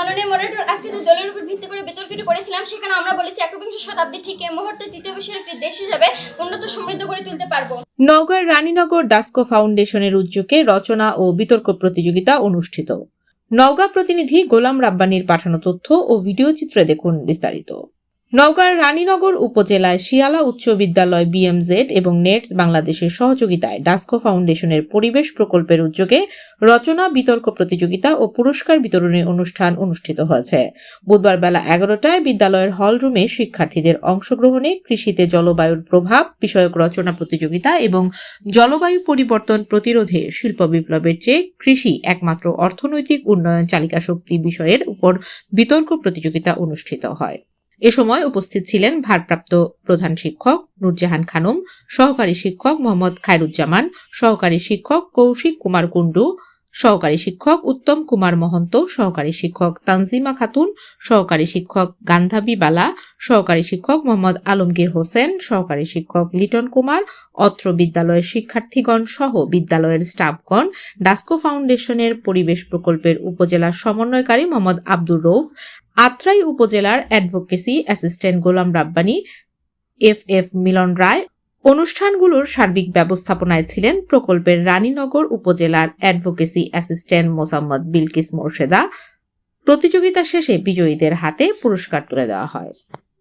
মাননীয় মডারেটর আজকে যে দলের উপর ভিত্তি করে বিতর্কটি করেছিলাম, সেখানে আমরা বলেছি একবিংশ শতাব্দী ঠিক এই মুহূর্তে তৃতীয় বিশ্বের একটি দেশ হিসাবে উন্নত সমৃদ্ধ করে তুলতে পারব। নওগাঁর রানীনগর ডাস্কো ফাউন্ডেশনের উদ্যোগে রচনা ও বিতর্ক প্রতিযোগিতা অনুষ্ঠিত। নওগাঁ প্রতিনিধি গোলাম রাব্বানির পাঠানো তথ্য ও ভিডিও চিত্রে দেখুন বিস্তারিত। নওগাঁর রানীনগর উপজেলায় শিয়ালা উচ্চ বিদ্যালয় বিএমজেড এবং নেটস বাংলাদেশের সহযোগিতায় ডাস্কো ফাউন্ডেশনের পরিবেশ প্রকল্পের উদ্যোগে রচনা, বিতর্ক প্রতিযোগিতা ও পুরস্কার বিতরণী অনুষ্ঠান অনুষ্ঠিত হয়েছে। বুধবার বেলা এগারোটায় বিদ্যালয়ের হল রুমে শিক্ষার্থীদের অংশগ্রহণে কৃষিতে জলবায়ুর প্রভাব, বিষয়ক রচনা প্রতিযোগিতা এবং জলবায়ু পরিবর্তন প্রতিরোধে শিল্প বিপ্লবের চেয়ে কৃষি একমাত্র অর্থনৈতিক উন্নয়ন চালিকা শক্তি বিষয়ের উপর বিতর্ক প্রতিযোগিতা অনুষ্ঠিত হয়। এ সময় উপস্থিত ছিলেন ভারপ্রাপ্ত প্রধান শিক্ষক নুরজাহান খানম, সহকারী শিক্ষক মোহাম্মদ খায়রুজ্জামান, সহকারী শিক্ষক কৌশিক কুমার কুণ্ডু, সহকারী শিক্ষক উত্তম কুমার মহন্ত, সহকারী শিক্ষক তানজিমা খাতুন, সহকারী শিক্ষক গান্ধাবী বালা, সহকারী শিক্ষক মোহাম্মদ আলমগীর হোসেন, সহকারী শিক্ষক লিটন কুমার, অত্র বিদ্যালয়ের শিক্ষার্থীগণ সহ বিদ্যালয়ের স্টাফগণ, ডাস্কো ফাউন্ডেশনের পরিবেশ প্রকল্পের উপজেলা সমন্বয়কারী মোহাম্মদ আব্দুর রৌফ আত্রাই উপজেলার advocacy assistant Golam Rabbani F F Milon Roy. অনুষ্ঠানগুলোর সার্বিক ব্যবস্থাপনায় ছিলেন প্রকল্পের রানীনগর উপজেলার অ্যাডভোকেসি অ্যাসিস্ট্যান্ট মোসাম্মদ বিলকিস মোর্শেদা। প্রতিযোগিতা শেষে বিজয়ীদের হাতে পুরস্কার তুলে দেওয়া হয়।